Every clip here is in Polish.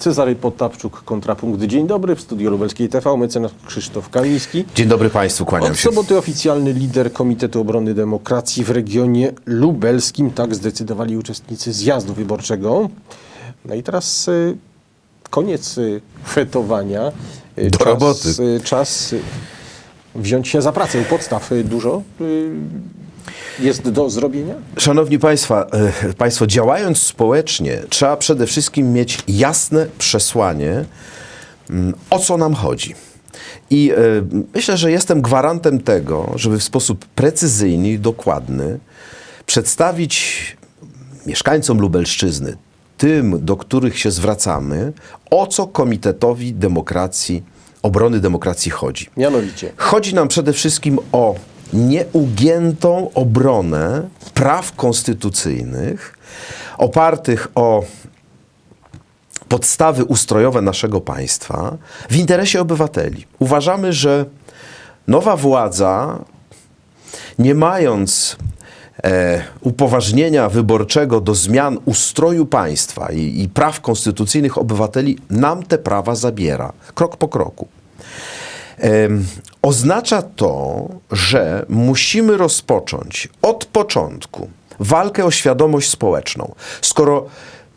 Cezary Potapczuk, Kontrapunkt. Dzień dobry, w studiu Lubelskiej TV, mecenas Krzysztof Kamiński. Dzień dobry Państwu, kłaniam Od się. soboty oficjalny lider Komitetu Obrony Demokracji w regionie lubelskim. Tak zdecydowali uczestnicy zjazdu wyborczego. No i teraz y, koniec y, fetowania. Y, Do czas, roboty. y, Czas y, wziąć się za pracę. Podstaw y, dużo y, jest do zrobienia? Szanowni Państwa, e, Państwo, działając społecznie, trzeba przede wszystkim mieć jasne przesłanie, mm, o co nam chodzi. I e, myślę, że jestem gwarantem tego, żeby w sposób precyzyjny i dokładny przedstawić mieszkańcom Lubelszczyzny, tym, do których się zwracamy, o co Komitetowi Demokracji, Obrony Demokracji chodzi. Mianowicie. Chodzi nam przede wszystkim o nieugiętą obronę praw konstytucyjnych opartych o podstawy ustrojowe naszego państwa w interesie obywateli. Uważamy, że nowa władza, nie mając e, upoważnienia wyborczego do zmian ustroju państwa i, i praw konstytucyjnych obywateli, nam te prawa zabiera krok po kroku. Oznacza to, że musimy rozpocząć od początku walkę o świadomość społeczną. Skoro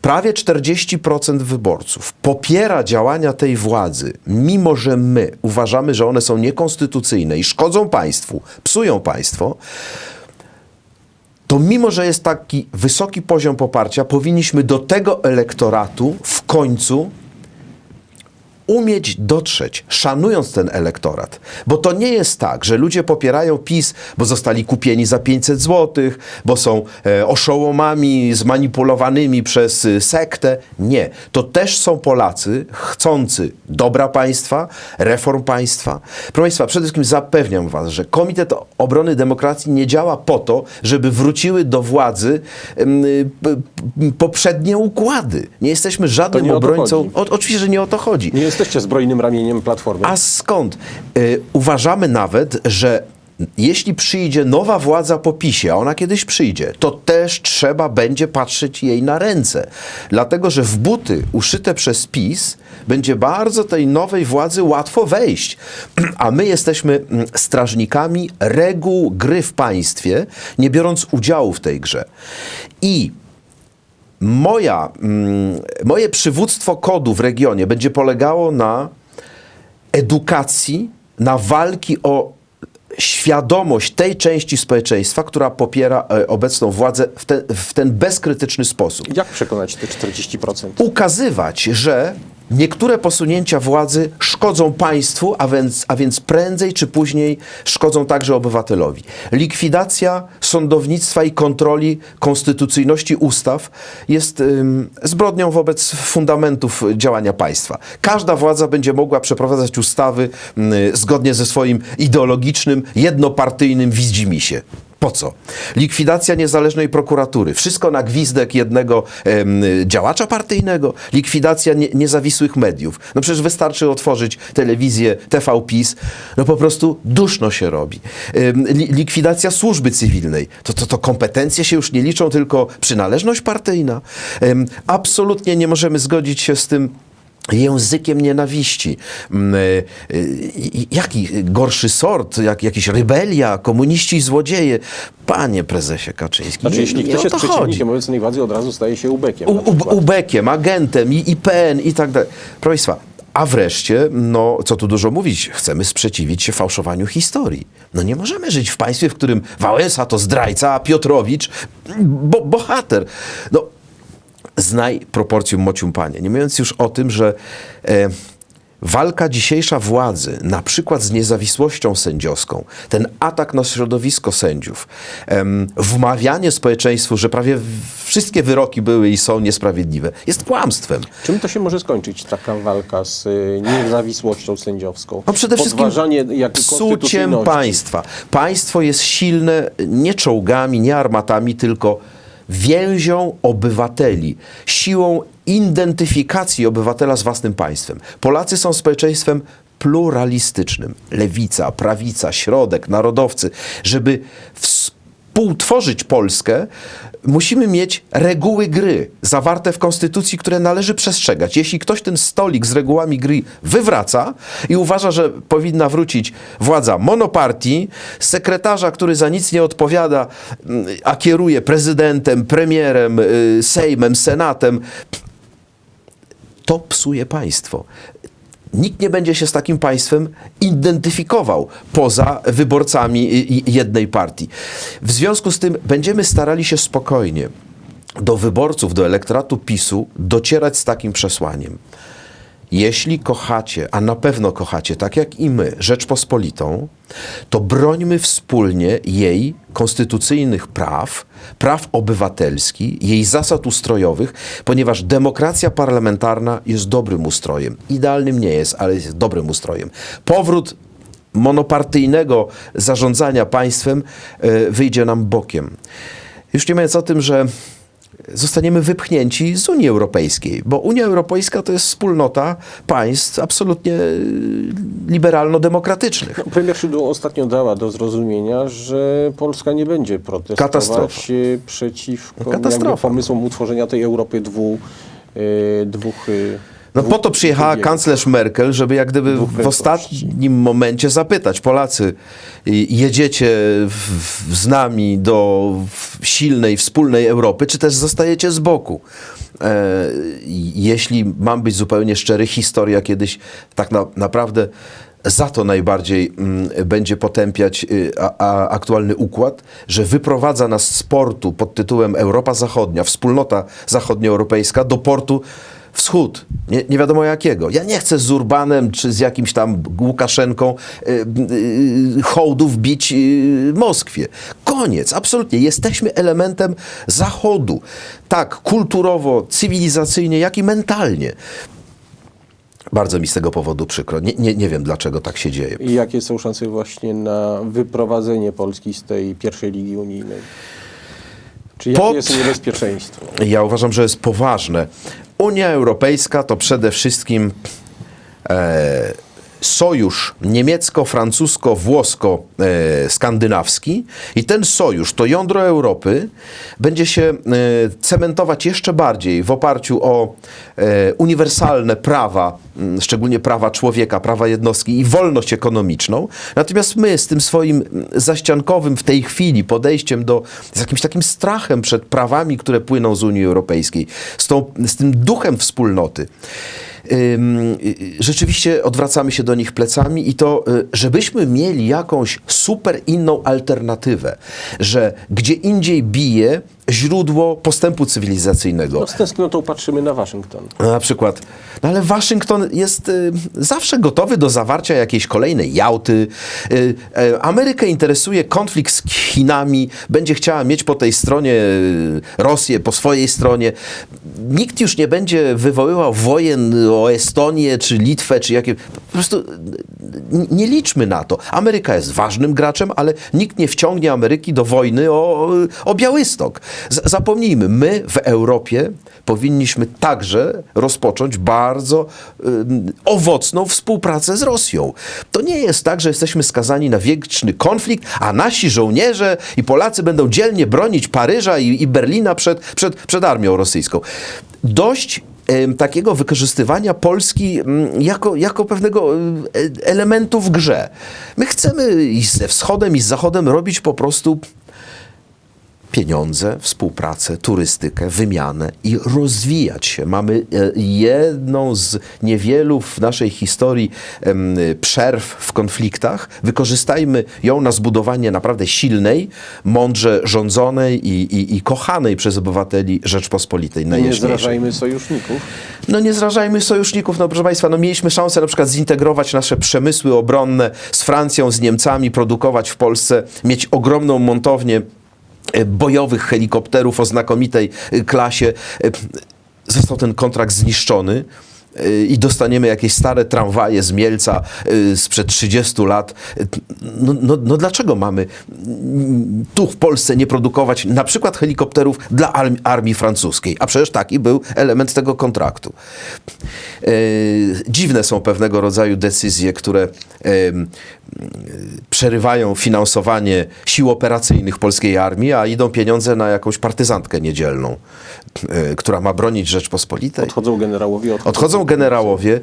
prawie 40% wyborców popiera działania tej władzy, mimo że my uważamy, że one są niekonstytucyjne i szkodzą państwu, psują państwo, to mimo, że jest taki wysoki poziom poparcia, powinniśmy do tego elektoratu w końcu umieć dotrzeć, szanując ten elektorat. Bo to nie jest tak, że ludzie popierają PiS, bo zostali kupieni za 500 zł, bo są e, oszołomami zmanipulowanymi przez y, sektę. Nie. To też są Polacy chcący dobra państwa, reform państwa. Proszę Państwa, przede wszystkim zapewniam Was, że Komitet Obrony Demokracji nie działa po to, żeby wróciły do władzy y, p- poprzednie układy. Nie jesteśmy żadnym nie o to obrońcą. chodzi. O, oczywiście, że nie o to chodzi. Nie jesteście zbrojnym ramieniem Platformy. A skąd? Y, uważamy nawet, że jeśli przyjdzie nowa władza po PiSie, a ona kiedyś przyjdzie, to też trzeba będzie patrzeć jej na ręce. Dlatego, że w buty uszyte przez PiS będzie bardzo tej nowej władzy łatwo wejść. A my jesteśmy mm, strażnikami reguł gry w państwie, nie biorąc udziału w tej grze. I moja, mm, moje przywództwo kodu w regionie będzie polegało na edukacji, na walki o świadomość tej części społeczeństwa, która popiera e, obecną władzę w ten, w ten bezkrytyczny sposób. Jak przekonać te 40%? Ukazywać, że niektóre posunięcia władzy szkodzą państwu, a więc, a więc prędzej czy później szkodzą także obywatelowi. Likwidacja sądownictwa i kontroli konstytucyjności ustaw jest ym, zbrodnią wobec fundamentów działania państwa. Każda władza będzie mogła przeprowadzać ustawy y, zgodnie ze swoim ideologicznym, jednopartyjnym widzimisię. Po co? Likwidacja niezależnej prokuratury. Wszystko na gwizdek jednego em, działacza partyjnego. Likwidacja nie, niezawisłych mediów. No przecież wystarczy otworzyć telewizję TV PiS. No po prostu duszno się robi. Em, li, likwidacja służby cywilnej. To, to, to kompetencje się już nie liczą, tylko przynależność partyjna. Em, absolutnie nie możemy zgodzić się z tym językiem nienawiści. Mm, y, y, Jaki gorszy sort, jak, jakiś rebelia, komuniści i złodzieje. Panie prezesie Kaczyński, Znaczy, nie, jeśli ktoś jest to chodzi. przeciwnikiem obecnej władzy, od razu staje się ubekiem. U, ubekiem, agentem, i IPN i tak dalej. Proszę Państwa, a wreszcie, no co tu dużo mówić, chcemy sprzeciwić się fałszowaniu historii. No nie możemy żyć w państwie, w którym Wałęsa to zdrajca, a Piotrowicz bo, bohater. No znaj proporcjum mocium panie. Nie mówiąc już o tym, że e, walka dzisiejsza władzy, na przykład z niezawisłością sędziowską, ten atak na środowisko sędziów, em, wmawianie społeczeństwu, że prawie wszystkie wyroki były i są niesprawiedliwe, jest kłamstwem. Czym to się może skończyć, taka walka z y, niezawisłością sędziowską? No przede wszystkim psuciem państwa. Państwo jest silne nie czołgami, nie armatami, tylko więzią obywateli, siłą identyfikacji obywatela z własnym państwem. Polacy są społeczeństwem pluralistycznym. Lewica, prawica, środek, narodowcy, żeby współtworzyć Polskę, musimy mieć reguły gry zawarte w Konstytucji, które należy przestrzegać. Jeśli ktoś ten stolik z regułami gry wywraca i uważa, że powinna wrócić władza monopartii, sekretarza, który za nic nie odpowiada, mm, a kieruje prezydentem, premierem, y, sejmem, senatem, to psuje państwo. Nikt nie będzie się z takim państwem identyfikował poza wyborcami jednej partii. W związku z tym będziemy starali się spokojnie do wyborców, do elektoratu PiSu docierać z takim przesłaniem. Jeśli kochacie, a na pewno kochacie, tak jak i my, Rzeczpospolitą, to brońmy wspólnie jej konstytucyjnych praw, praw obywatelskich, jej zasad ustrojowych, ponieważ demokracja parlamentarna jest dobrym ustrojem. Idealnym nie jest, ale jest dobrym ustrojem. Powrót monopartyjnego zarządzania państwem e, wyjdzie nam bokiem. Już nie mówiąc o tym, że zostaniemy wypchnięci z Unii Europejskiej, bo Unia Europejska to jest wspólnota państw absolutnie y, liberalno-demokratycznych. Premier Szydło ostatnio dała do zrozumienia, że Polska nie będzie protestować Katastrofa. przeciwko Katastrofa. pomysłom utworzenia tej Europy dwu, e, dwóch... e, No po to przyjechała kanclerz Merkel, żeby jak gdyby w ostatnim momencie zapytać. Polacy, y, jedziecie w, w, z nami do silnej, wspólnej Europy, czy też zostajecie z boku? E, jeśli mam być zupełnie szczery, historia kiedyś tak na, naprawdę za to najbardziej mm, będzie potępiać y, a, a, aktualny układ, że wyprowadza nas z portu pod tytułem Europa Zachodnia, wspólnota zachodnioeuropejska do portu wschód, nie, nie wiadomo jakiego. Ja nie chcę z Urbanem czy z jakimś tam Łukaszenką y, y, hołdów bić y, Moskwie. Koniec, absolutnie. Jesteśmy elementem Zachodu. Tak, kulturowo, cywilizacyjnie, jak i mentalnie. Bardzo mi z tego powodu przykro. Nie, nie, nie wiem, dlaczego tak się dzieje. I jakie są szanse właśnie na wyprowadzenie Polski z tej pierwszej ligi unijnej? Czy jakie Pod- jest niebezpieczeństwo? Ja uważam, że jest poważne. Unia Europejska to przede wszystkim e, sojusz niemiecko-francusko-włosko-skandynawski i ten sojusz, to jądro Europy, będzie się e, cementować jeszcze bardziej w oparciu o e, uniwersalne prawa, szczególnie prawa człowieka, prawa jednostki i wolność ekonomiczną. Natomiast my z tym swoim zaściankowym w tej chwili podejściem do, z jakimś takim strachem przed prawami, które płyną z Unii Europejskiej, z, tą, z tym duchem wspólnoty, rzeczywiście odwracamy się do nich plecami i to, y, żebyśmy mieli jakąś super inną alternatywę, że gdzie indziej bije źródło postępu cywilizacyjnego. No, z tęsknotą patrzymy na Waszyngton. Na przykład, no ale Waszyngton jest y, zawsze gotowy do zawarcia jakiejś kolejnej Jałty. Y, y, Amerykę interesuje konflikt z Chinami, będzie chciała mieć po tej stronie y, Rosję, po swojej stronie. Nikt już nie będzie wywoływał wojen o Estonię, czy Litwę, czy jakie. Po prostu y, nie liczmy na to. Ameryka jest ważnym graczem, ale nikt nie wciągnie Ameryki do wojny o, o Białystok. Zapomnijmy, my w Europie powinniśmy także rozpocząć bardzo ym, owocną współpracę z Rosją. To nie jest tak, że jesteśmy skazani na wieczny konflikt, a nasi żołnierze i Polacy będą dzielnie bronić Paryża i, i Berlina przed, przed, przed armią rosyjską. Dość takiego wykorzystywania Polski jako, jako pewnego em, e- elementu w grze. My chcemy i ze wschodem, i z zachodem robić po prostu pieniądze, współpracę, turystykę, wymianę i rozwijać się. Mamy e, jedną z niewielu w naszej historii przerw w konfliktach. Wykorzystajmy ją na zbudowanie naprawdę silnej, mądrze rządzonej i, i, i kochanej przez obywateli Rzeczpospolitej Nie zrażajmy sojuszników. No nie zrażajmy sojuszników, no proszę Państwa, no mieliśmy szansę na przykład zintegrować nasze przemysły obronne z Francją, z Niemcami, produkować w Polsce, mieć ogromną montownię bojowych helikopterów o znakomitej e, klasie. E, Został ten kontrakt zniszczony. Y, i dostaniemy jakieś stare tramwaje z Mielca y, sprzed 30 lat. Y, No, no, no dlaczego mamy mm, tu w Polsce nie produkować na przykład helikopterów dla armii, francuskiej? A przecież taki był element tego kontraktu. Y, Dziwne są pewnego rodzaju decyzje, które przerywają finansowanie sił operacyjnych polskiej armii, a idą pieniądze na jakąś partyzantkę niedzielną, y, która ma bronić Rzeczpospolitej. Odchodzą generałowie, odchodzą, Odchodzą generałowie.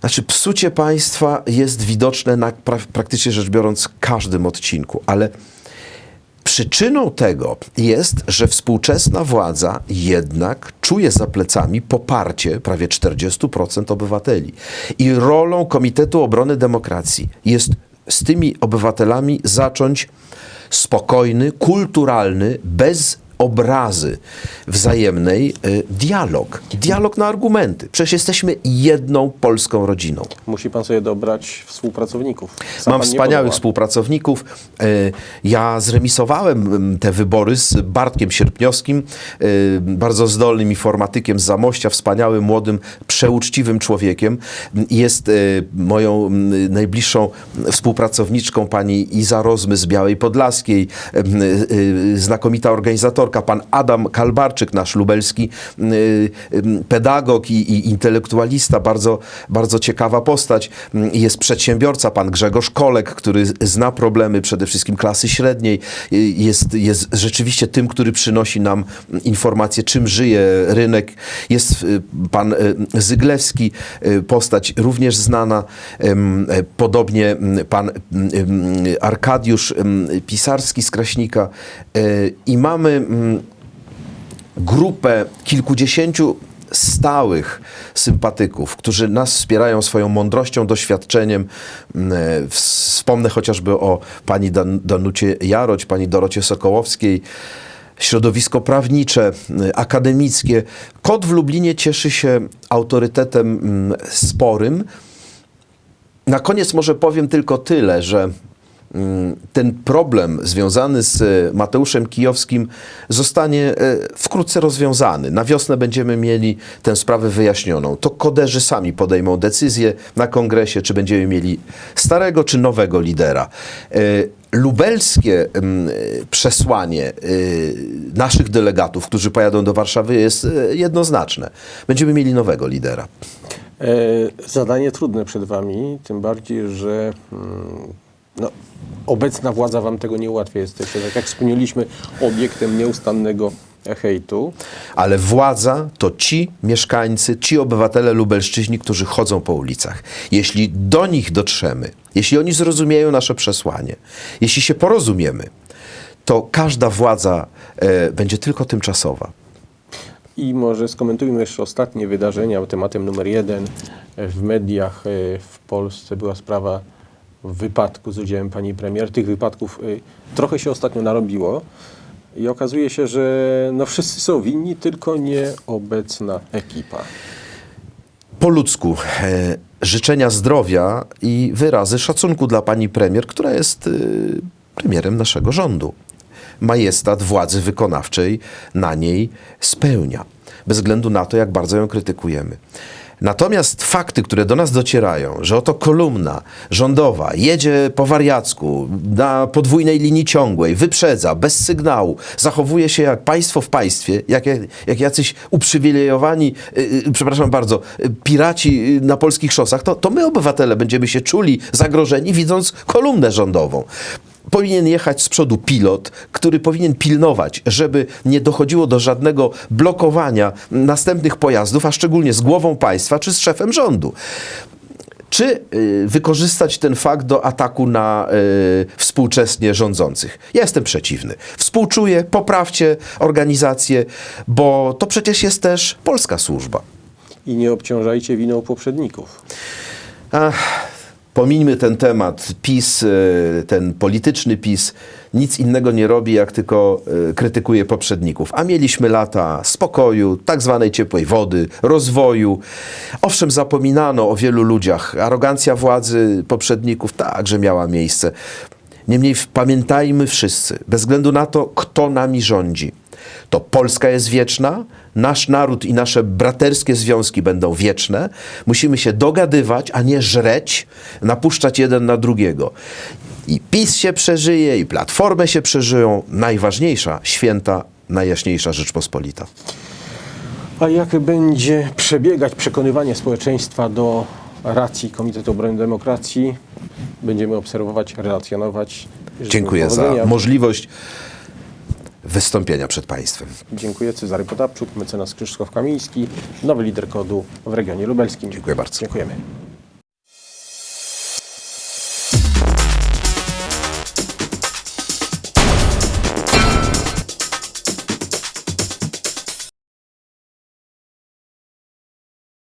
Znaczy, psucie państwa jest widoczne na pra- praktycznie rzecz biorąc każdym odcinku, ale przyczyną tego jest, że współczesna władza jednak czuje za plecami poparcie prawie 40% obywateli. I rolą Komitetu Obrony Demokracji jest z tymi obywatelami zacząć spokojny, kulturalny, bez obrazy wzajemnej y, dialog. Dialog na argumenty. Przecież jesteśmy jedną polską rodziną. Musi pan sobie dobrać współpracowników. Sam Mam wspaniałych współpracowników. E, Ja zremisowałem mm, te wybory z Bartkiem Sierpniowskim, e, bardzo zdolnym informatykiem z Zamościa, wspaniałym, młodym, przeuczciwym człowiekiem. Jest moją mm, najbliższą współpracowniczką pani Iza Rozmy z Białej Podlaskiej, znakomita organizatorka, pan Adam Kalbarczyk, nasz lubelski e, e, pedagog i, i intelektualista, bardzo, bardzo ciekawa postać. Jest przedsiębiorca, pan Grzegorz Kolek, który zna problemy przede wszystkim klasy średniej. Jest, jest rzeczywiście tym, który przynosi nam informacje, czym żyje rynek. Jest y, pan y, Zyglewski, y, postać również znana. Y, Podobnie mm, pan Arkadiusz Pisarski z Kraśnika. Y, I mamy mm, grupę kilkudziesięciu stałych sympatyków, którzy nas wspierają swoją mądrością, doświadczeniem. Mm, e, Wspomnę chociażby o pani Dan- Danucie Jaroć, pani Dorocie Sokołowskiej, środowisko prawnicze, y, akademickie. Kod w Lublinie cieszy się autorytetem mm, sporym. Na koniec może powiem tylko tyle, że mm, ten problem związany z e, Mateuszem Kijowskim zostanie e, wkrótce rozwiązany. Na wiosnę będziemy mieli tę sprawę wyjaśnioną. To koderzy sami podejmą decyzję na kongresie, czy będziemy mieli starego czy nowego lidera. E, Lubelskie mm, przesłanie naszych delegatów, którzy pojadą do Warszawy, jest jednoznaczne. Będziemy mieli nowego lidera. Zadanie trudne przed wami, tym bardziej, że mm, no, obecna władza wam tego nie ułatwia. Jesteście, tak jak wspomnieliśmy, obiektem nieustannego hejtu. Ale władza to ci mieszkańcy, ci obywatele lubelszczyźni, którzy chodzą po ulicach. Jeśli do nich dotrzemy, jeśli oni zrozumieją nasze przesłanie, jeśli się porozumiemy, to każda władza e, będzie tylko tymczasowa. I może skomentujmy jeszcze ostatnie wydarzenia. Tematem numer jeden w mediach e, w Polsce była sprawa wypadku z udziałem pani premier. Tych wypadków e, trochę się ostatnio narobiło i okazuje się, że no wszyscy są winni, tylko nie obecna ekipa. Po ludzku e, życzenia zdrowia i wyrazy szacunku dla pani premier, która jest e, premierem naszego rządu. Majestat władzy wykonawczej na niej spełnia, bez względu na to, jak bardzo ją krytykujemy. Natomiast fakty, które do nas docierają, że oto kolumna rządowa jedzie po wariacku na podwójnej linii ciągłej, wyprzedza, bez sygnału, zachowuje się jak państwo w państwie, jak, jak jacyś uprzywilejowani, yy, przepraszam bardzo, yy, piraci yy, na polskich szosach, to, to my obywatele będziemy się czuli zagrożeni, widząc kolumnę rządową powinien jechać z przodu pilot, który powinien pilnować, żeby nie dochodziło do żadnego blokowania następnych pojazdów, a szczególnie z głową państwa czy z szefem rządu. Czy y, wykorzystać ten fakt do ataku na y, współczesnie rządzących? Ja jestem przeciwny. Współczuję, poprawcie organizację, bo to przecież jest też polska służba. I nie obciążajcie winą poprzedników. Ach, pomińmy ten temat. PiS, y, ten polityczny PiS, nic innego nie robi, jak tylko y, krytykuje poprzedników. A mieliśmy lata spokoju, tak zwanej ciepłej wody, rozwoju. Owszem, zapominano o wielu ludziach. Arogancja władzy poprzedników także miała miejsce. Niemniej pamiętajmy wszyscy, bez względu na to, kto nami rządzi, to Polska jest wieczna, nasz naród i nasze braterskie związki będą wieczne. Musimy się dogadywać, a nie żreć, napuszczać jeden na drugiego. I PiS się przeżyje, i Platformę się przeżyją. Najważniejsza, święta, najjaśniejsza Rzeczpospolita. A jak będzie przebiegać przekonywanie społeczeństwa do racji Komitetu Obrony Demokracji, będziemy obserwować, relacjonować. Dziękuję za możliwość wystąpienia przed Państwem. Dziękuję. Cezary Potapczuk, mecenas Krzysztof Kamiński, nowy lider kodu w regionie lubelskim. Dziękuję bardzo. Dziękujemy.